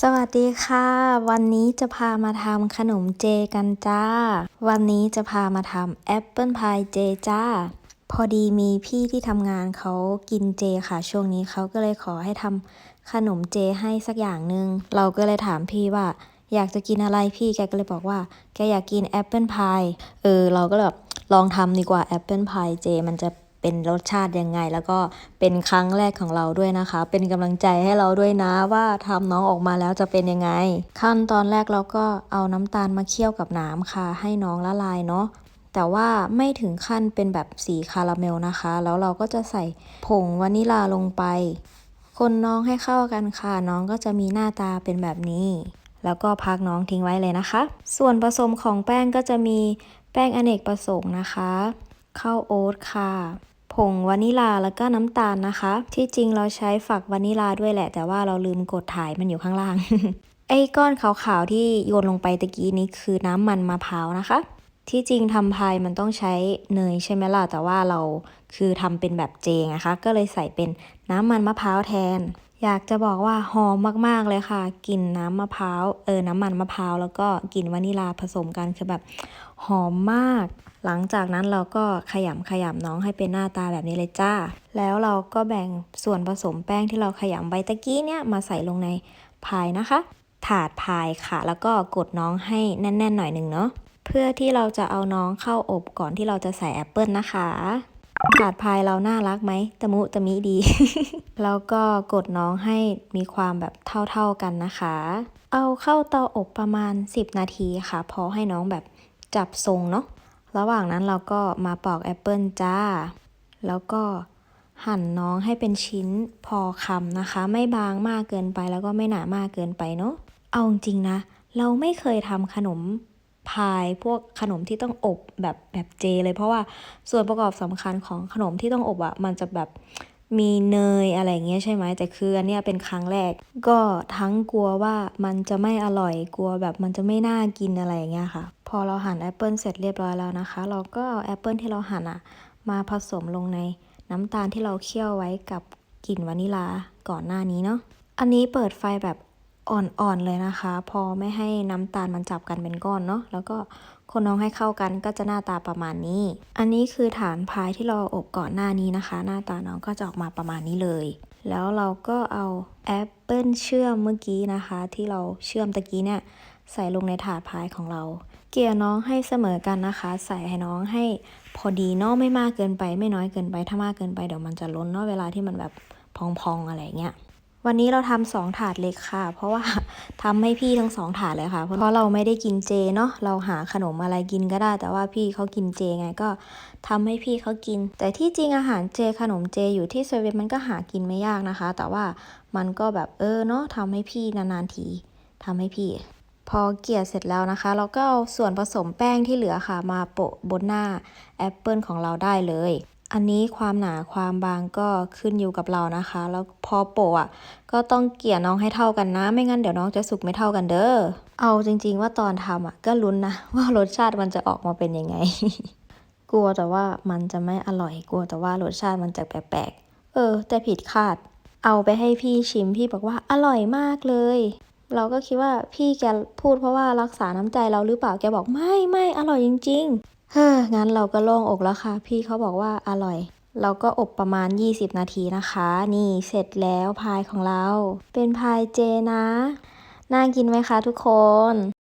สวัสดีค่ะ วันนี้จะพามาทำขนมเจกันจ้า วันนี้จะพามาทำแอปเปิลพายเจจ้า พอดีมีพี่ที่ทำงานเขากินเจค่ะ ช่วงนี้เขาก็เลยขอให้ทำขนมเจให้สักอย่างหนึ่งเราก็เลยถามพี่ว่า อยากจะกินอะไรพี่แกก็เลยบอกว่า แกอยากกินแอปเปิลพายเออเราก็แบบลองทำดีกว่าแอปเปิลพายเจมันจะ เป็นรสชาติยังไง แล้วก็เป็นครั้งแรกของเราด้วยนะคะ เป็นกำลังใจให้เราด้วยนะว่าทำน้องออกมาแล้วจะเป็นยังไง ขั้นตอนแรกเราก็เอาน้ำตาลมาเคี่ยวกับน้ำค่ะ ให้น้องละลายเนาะแต่ว่าไม่ถึงขั้นเป็นแบบสีคาราเมลนะคะ แล้วเราก็จะใส่ผงวานิลาลงไป คนน้องให้เข้ากันค่ะ น้องก็จะมีหน้าตาเป็นแบบนี้ แล้วก็พักน้องทิ้งไว้เลยนะคะ ส่วนผสมของแป้งก็จะมีแป้งอเนกประสงค์นะคะ ข้าวโอ๊ตค่ะ ผงวานิลาแล้วก็น้ำตาลนะคะ ที่จริงเราใช้ฝักวานิลาด้วยแหละ แต่ว่าเราลืมกดถ่ายมันอยู่ข้างล่าง ไอ้ก้อนขาวๆที่โยนลงไปตะกี้นี้คือน้ำมันมะพร้าวนะคะ ที่จริงทำพายมันต้องใช้เนยใช่ไหมล่ะแต่ว่าเราคือทำเป็นแบบเจงนะคะ ก็เลยใส่เป็นน้ำมันมะพร้าวแทน อยากจะบอกว่าหอมมากๆเลยค่ะกลิ่นน้ำมะพร้าวเออน้ำมันมะพร้าวแล้วก็กลิ่นวานิลาผสมกันคือแบบหอมมาก หลังจากนั้นเราก็ขยำขยำน้องให้เป็นหน้าตาแบบนี้เลยจ้า แล้วเราก็แบ่งส่วนผสมแป้งที่เราขยำใบตะกี้เนี่ยมาใส่ลงในพายนะคะ ถาดพายค่ะ แล้วก็กดน้องให้แน่น ๆ หน่อยหนึ่งเนาะเพื่อที่เราจะเอาน้องเข้าอบก่อนที่เราจะใส่แอปเปิลนะคะ ถาดพายเราน่ารักไหมตะมุตะมิดี แล้วก็กดน้องให้มีความแบบเท่าๆกันนะคะ เอาเข้าเตาอบประมาณ 10 นาทีค่ะ พอให้น้องแบบจับทรงเนาะ ระหว่างนั้นเราก็มาปอกแอปเปิลจ้า แล้วก็หั่นน้องให้เป็นชิ้นพอคำนะคะ ไม่บางมากเกินไปแล้วก็ไม่หนามากเกินไปเนาะ เอาจริงๆนะ เราไม่เคยทำขนม พายพวกขนมที่ต้องอบแบบแบบเจ เลยเพราะว่าส่วนประกอบสำคัญของขนมที่ต้องอบอะ่ะมันจะแบบมีเนยอะไรเงี้ยใช่ไหมแต่คืออันเนี้ยเป็นครั้งแรก ก็ทั้งกลัวว่ามันจะไม่อร่อยกลัวแบบมันจะไม่น่ากินอะไรเงี้ยค่ะ พอเราหั่นแอปเปิลเสร็จเรียบร้อยแล้วนะคะ เราก็เอาแอปเปิลที่เราหั่นอะมาผสมลงในน้ำตาลที่เราเคี่ยวไว้กับกลิ่นวานิลาก่อนหน้านี้เนาะอันนี้เปิดไฟแบบ อ่อนๆเลยนะคะ พอไม่ให้น้ำตาลมันจับกันเป็นก้อนเนาะแล้วก็คนน้องให้เข้ากันก็จะหน้าตาประมาณนี้ อันนี้คือฐานพายที่เราอบก่อนหน้านี้นะคะ หน้าตาน้องก็จะออกมาประมาณนี้เลย แล้วเราก็เอาแอปเปิลเชื่อมเมื่อกี้นะคะ ที่เราเชื่อมตะกี้เนี่ยใส่ลงในถาดพายของเรา เกลี่ยน้องให้เสมอกันนะคะ ใส่ให้น้องให้พอดีเนาะไม่มากเกินไป ไม่น้อยเกินไปถ้ามากเกินไปเดี๋ยวมันจะล้นเนาะเวลาที่มันแบบพองๆอะไรเงี้ย วันนี้เราทำสองถาดเล็กค่ะ เพราะว่าทำให้พี่ทั้งสองถาดเลยค่ะ เพราะเราไม่ได้กินเจเนาะเราหาขนมอะไรกินก็ได้ แต่ว่าพี่เขากินเจไงก็ทำให้พี่เขากิน แต่ที่จริงอาหารเจขนมเจอยู่ที่เซเว่นมันก็หากินไม่ยากนะคะ แต่ว่ามันก็แบบเออเนาะทำให้พี่นานๆทีทำให้พี่ พอเกลี่ยเสร็จแล้วนะคะ เราก็เอาส่วนผสมแป้งที่เหลือค่ะ มาโปะบนหน้าแอปเปิลของเราได้เลย อันนี้ความหนาความบางก็ขึ้นอยู่กับเรานะคะ แล้วพอโปะอะก็ต้องเกี่ยน้องให้เท่ากันนะ ไม่งั้นเดี๋ยวน้องจะสุกไม่เท่ากันเด้อ เอาจริง ๆ ว่าตอนทำอะก็ลุ้นนะว่ารสชาติมันจะออกมาเป็นยังไง กลัวแต่ว่ามันจะไม่อร่อยกลัวแต่ว่ารสชาติมันจะแปลกๆเออ แต่ผิดคาด เอาไปให้พี่ชิมพี่บอกว่าอร่อยมากเลย เราก็คิดว่าพี่แกพูดเพราะว่ารักษาน้ำใจเราหรือเปล่าแกบอกไม่ไม่อร่อยจริง ๆ ฮ้องั้นเราก็โล่งอกแล้วค่ะ พี่เขาบอกว่าอร่อย เราก็อบประมาณ 20 นาทีนะคะ นี่เสร็จแล้วพายของเรา เป็นพายเจนะ น่ากินไหมคะทุกคน